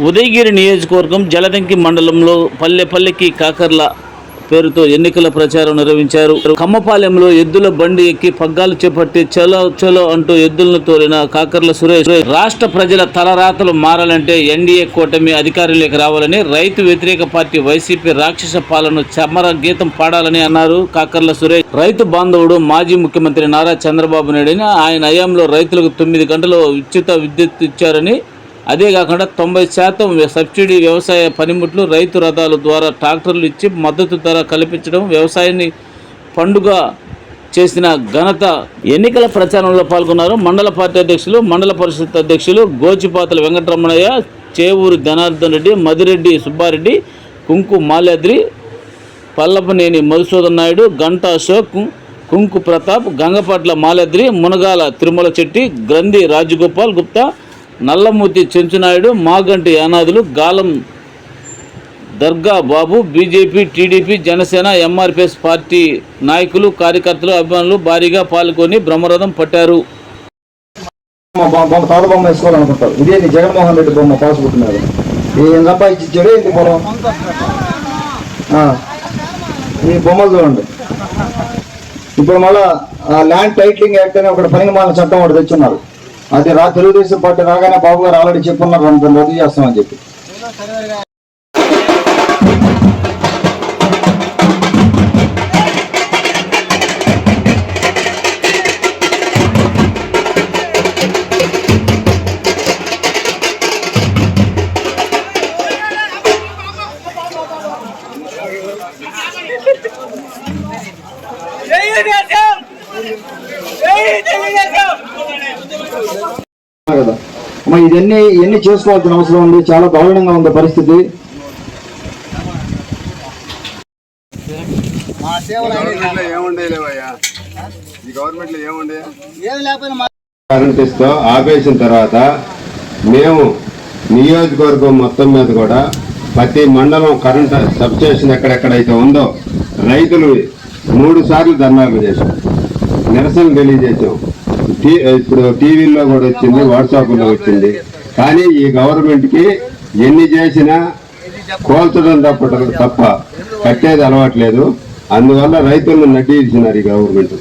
ఉదయగిరి నియోజకవర్గం జలదంకి మండలంలో పల్లె పల్లెకి కాకర్ల పేరుతో ఎన్నికల ప్రచారం నిర్వహించారు. కమ్మపాలెంలో ఎద్దుల బండి ఎక్కి పగ్గాలు చేపట్టి చలో చలో అంటూ ఎద్దులను తోలిన కాకర్ల సురేష్. రాష్ట్ర ప్రజల తలరాతలు మారాలంటే ఎన్డీఏ కూటమి అధికారంలోకి రావాలని రైతు వ్యతిరేక పార్టీ వైసీపీ రాక్షస పాలన చమర గీతం పాడాలని అన్నారు కాకర్ల సురేష్. రైతు బాంధవుడు మాజీ ముఖ్యమంత్రి నారా చంద్రబాబు నాయుడు ఆయన హయాంలో రైతులకు తొమ్మిది గంటలు ఉచిత విద్యుత్ ఇచ్చారని అదే కాకుండా తొంభై శాతం సబ్సిడీ వ్యవసాయ పనిముట్లు రైతు రథాల ద్వారా ట్రాక్టర్లు ఇచ్చి మద్దతు ధర కల్పించడం వ్యవసాయాన్ని పండుగ చేసిన ఘనత ఎన్నికల ప్రచారంలో పాల్గొన్నారు. మండల పార్టీ అధ్యక్షులు మండల పరిషత్ అధ్యక్షులు గోచిపాతల వెంకటరమణయ్య చేవూరు జనార్దన్ రెడ్డి మదిరెడ్డి సుబ్బారెడ్డి కుంకు మాల్యాద్రి పల్లపనేని మధుసూదన్ నాయుడు గంటా అశోక్ కుంకు ప్రతాప్ గంగపాట్ల మాల్యాద్రి మునగాల తిరుమల చెట్టి గ్రంథి రాజగోపాల్ గుప్తా నల్లమూర్తి చెంచునాయుడు మాగంటి యానాదులు గాలం దర్గా బాబు BJP TDP Janasena MRPS party నాయకులు కార్యకర్తలు అభిమానులు భారీగా పాల్గొని బ్రహ్మరథం పట్టారు. బొమ్మ బొమ్మ వేసుకోవాలనుకుంటారు. ఇదే జగన్మోహన్ రెడ్డి బొమ్మ ఏం ఏంటి పొలం? ఈ బొమ్మలు చూడండి. ఇప్పుడు మళ్ళా ల్యాండ్ టైటిలింగ్ యాక్ట్ అని ఒక పని మాలిన చట్టం ఒకటి తెచ్చున్నారు. అది రా తెలుగుదేశం పార్టీ రాగానే బాబు గారు ఆల్రెడీ చెప్పున్నారు దాన్ని రద్దు చేస్తామని చెప్పి. Yeah, జై తెలుగుదేశం కదా అమ్మ ఇవన్నీ ఇవన్నీ చేసుకోవాల్సిన అవసరం ఉంది? చాలా దారుణంగా ఉంది పరిస్థితి. కరెంట్ ఆపేసిన తర్వాత మేము నియోజకవర్గం మొత్తం మీద కూడా ప్రతి మండలం కరెంట్ సబ్స్టేషన్ ఎక్కడెక్కడైతే ఉందో రైతులు మూడు సార్లు ధర్నాలు చేశాం నిరసన తెలియజేసాం టీ- ఇప్పుడు టీవీల్లో కూడా వచ్చింది వాట్సాప్లో వచ్చింది. కానీ ఈ గవర్నమెంట్కి ఎన్ని చేసినా కోల్చడం తప్ప తప్ప కట్టేది అలవాట్లేదు అందువల్ల రైతులను నడ్డిస్తున్నారు ఈ గవర్నమెంట్.